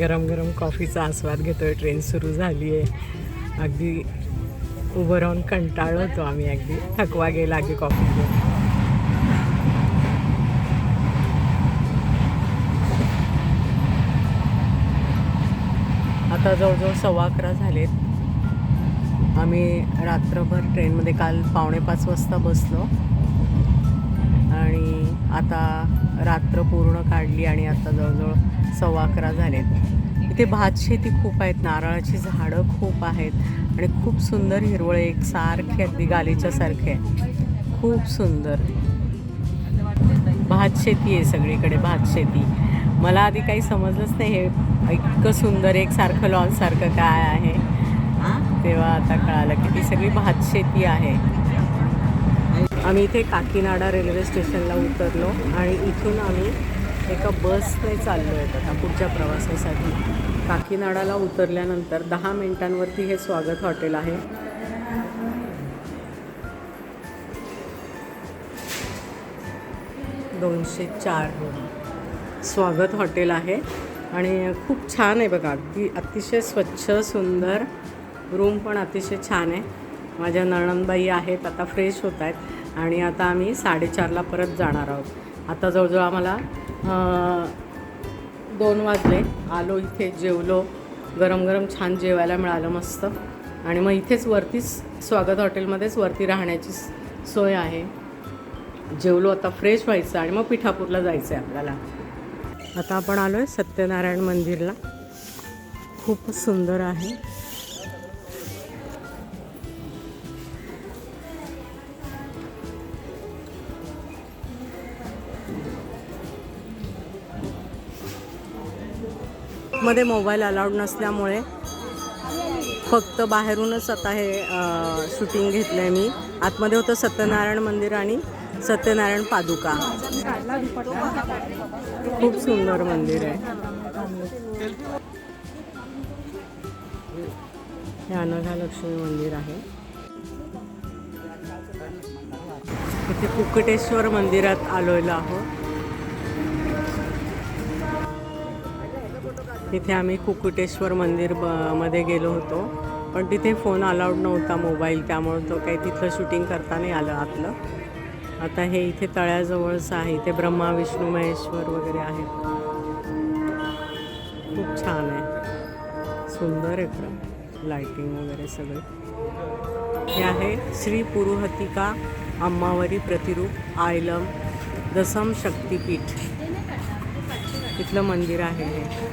गरम गरम कॉफीचा आस्वाद घेतो आहे ट्रेन सुरू झाली आहे अगदी उभं राहून कंटाळलो होतो आम्ही अगदी. थकवा गेला अगदी कॉफी आता जवळजवळ सव्वा अकरा झालेत. आम्ही रात्रभर ट्रेनमध्ये काल पावणे पाच वाजता बसलो. आणि आता रात्र पूर्ण काढली आणि आता जवळजवळ सव्वा अकरा झालेत. इथे भात शेती खूप आहेत नारळाची झाडं खूप आहेत आणि खूप सुंदर हिरवळ एक सारखे अगदी गालीच्या सारखे खूप सुंदर. भात शेती आहे सगळीकडे भात शेती. मला आधी काही समजलंच नाही हे इतकं सुंदर एकसारखं लॉनसारखं काय आहे. तेव्हा आता कळालं की ती सगळी भात शेती आहे. आम्ही इथे काकीनाडा रेल्वे स्टेशनला उतरलो आणि इथून आम्ही एका बसने चाललो आहेत आता पुढच्या प्रवासासाठी. काकीनाडाला उतरल्यानंतर दहा मिनिटांवरती हे स्वागत हॉटेल आहे. दोनशे चार स्वागत हॉटेल आहे. आणि खूप छान आहे बघा अगदी अतिशय स्वच्छ सुंदर रूम पण अतिशय छान आहे. माझ्या नणंदबाई आहेत आता फ्रेश होत आहेत. आणि आता आम्ही साडेचारला परत जाणार आहोत. आता जवळजवळ आम्हाला दोन वाजले. आलो इथे जेवलो. गरम गरम छान जेवायला मिळालं मस्त. आणि मग इथेच वरतीच स्वागत हॉटेलमध्येच वरती राहण्याची सोय आहे. जेवलो आता फ्रेश व्हायचं आणि मग पिठापूरला जायचं आहे आपल्याला. आता आपण आलो आहे सत्यनारायण मंदिरला. खूपच सुंदर आहे. मध्ये मोबाईल अलाउड नसल्यामुळे फक्त बाहेरूनच आता हे शूटिंग घेतलं आहे मी. आतमध्ये होतं सत्यनारायण मंदिर आणि सत्यनारायण पादुका. खूप सुंदर मंदिर आहे. हे अनघा लक्ष्मी मंदिर आहे. इथे कुकटेश्वर मंदिरात आलोयला आहोत. तिथे आम्ही कुकुटेश्वर मंदिर ब मध्ये गेलो होतो. पण तिथे फोन अलाउड नव्हता मोबाईल त्यामुळे तो काही तिथलं शूटिंग करता नाही आलं आतलं. आता हे इथे तळ्याजवळच आहे इथे ब्रह्मा विष्णू महेश्वर वगैरे आहे खूप छान आहे. सुंदर आहे खरं लाईटिंग वगैरे सगळे. हे आहे श्री पुरुहतिका अम्मावरी प्रतिरूप आयलम दसम शक्तिपीठ. इथलं मंदिर आहे हे.